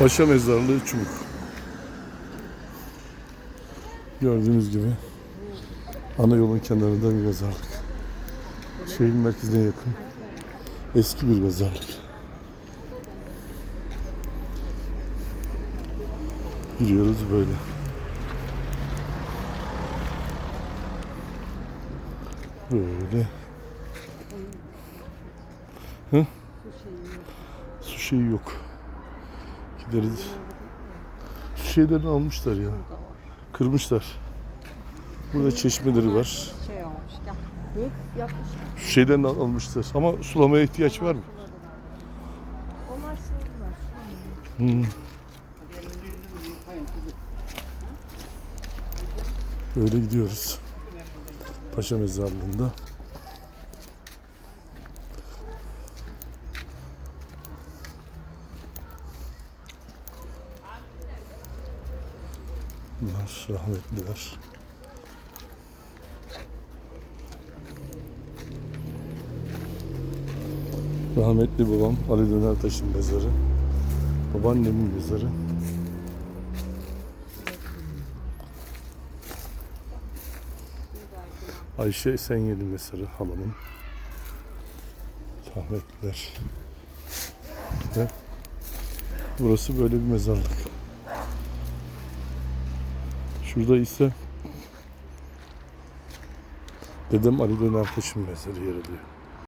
Paşa Mezarlığı Çubuk. Gördüğünüz gibi ana yolun kenarında bir mezarlık. Şehir merkezine yakın. Eski bir mezarlık. Giriyoruz böyle. Böyle. Hı? Su şeyi yok. Gideriz. Su şeylerini almışlar ya. Kırmışlar. Burada çeşmeleri var. Şey olmuş al- almışlar. Ama sulamaya ihtiyaç var mı? Onlar. Hmm. Böyle gidiyoruz. Paşa Mezarlığı'nda. Bunlar rahmetliler. Rahmetli babam Ali Dönertaş'ın mezarı. Babaannemin mezarı. Ayşe Esenyeli mezarı halamın. Rahmetliler. Burası böyle bir mezarlık. Şurada ise dedem Ali Dönertaş'ın mezarı yer alıyor.